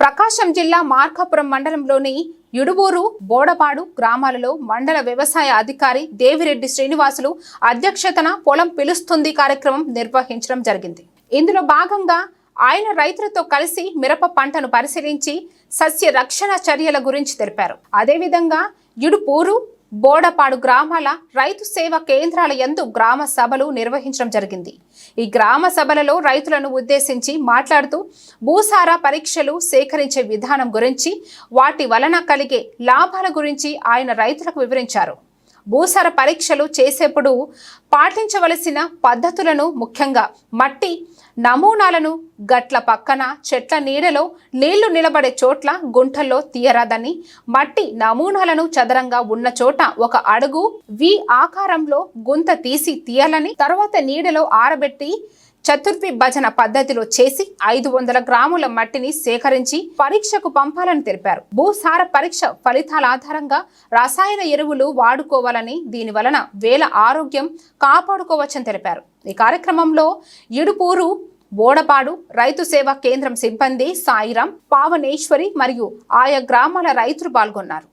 ప్రకాశం జిల్లా మార్కాపురం మండలంలోని యుడుబూరు బోడపాడు గ్రామాలలో మండల వ్యవసాయ అధికారి దేవిరెడ్డి శ్రీనివాసులు అధ్యక్షతన పొలం పిలుస్తుంది కార్యక్రమం నిర్వహించడం జరిగింది. ఇందులో భాగంగా ఆయన రైతులతో కలిసి మిరప పంటను పరిశీలించి సస్య రక్షణ చర్యల గురించి తెలిపారు. అదేవిధంగా యుడుపూరు బోడపాడు గ్రామాల రైతు సేవ కేంద్రాల యందు గ్రామ సభలు నిర్వహించడం జరిగింది. ఈ గ్రామ సభలలో రైతులను ఉద్దేశించి మాట్లాడుతూ భూసార పరీక్షలు సేకరించే విధానం గురించి వాటి వలన కలిగే లాభాల గురించి ఆయన రైతులకు వివరించారు. భూసార పరీక్షలు చేసేప్పుడు పాటించవలసిన పద్ధతులను ముఖ్యంగా మట్టి నమూనాలను గట్ల పక్కన చెట్ల నీడలో నీళ్ళు నిలబడే చోట్ల గుంటల్లో తీయరాదని మట్టి నమూనాలను చదరంగా ఉన్న చోట ఒక అడుగు వి ఆకారంలో గుంత తీసి తీయాలని తర్వాత నీడలో ఆరబెట్టి చతుర్థి భజన పద్ధతిలో చేసి ఐదు వందల గ్రాముల మట్టిని సేకరించి పరీక్షకు పంపాలని తెలిపారు. భూసార పరీక్ష ఫలితాల ఆధారంగా రసాయన ఎరువులు వాడుకోవాలని దీని వలన వేల ఆరోగ్యం కాపాడుకోవచ్చని తెలిపారు. ఈ కార్యక్రమంలో ఇడుపూరు బోడపాడు రైతు సేవా కేంద్రం సిబ్బంది సాయిరాం పావనేశ్వరి మరియు ఆయా గ్రామాల రైతులు పాల్గొన్నారు.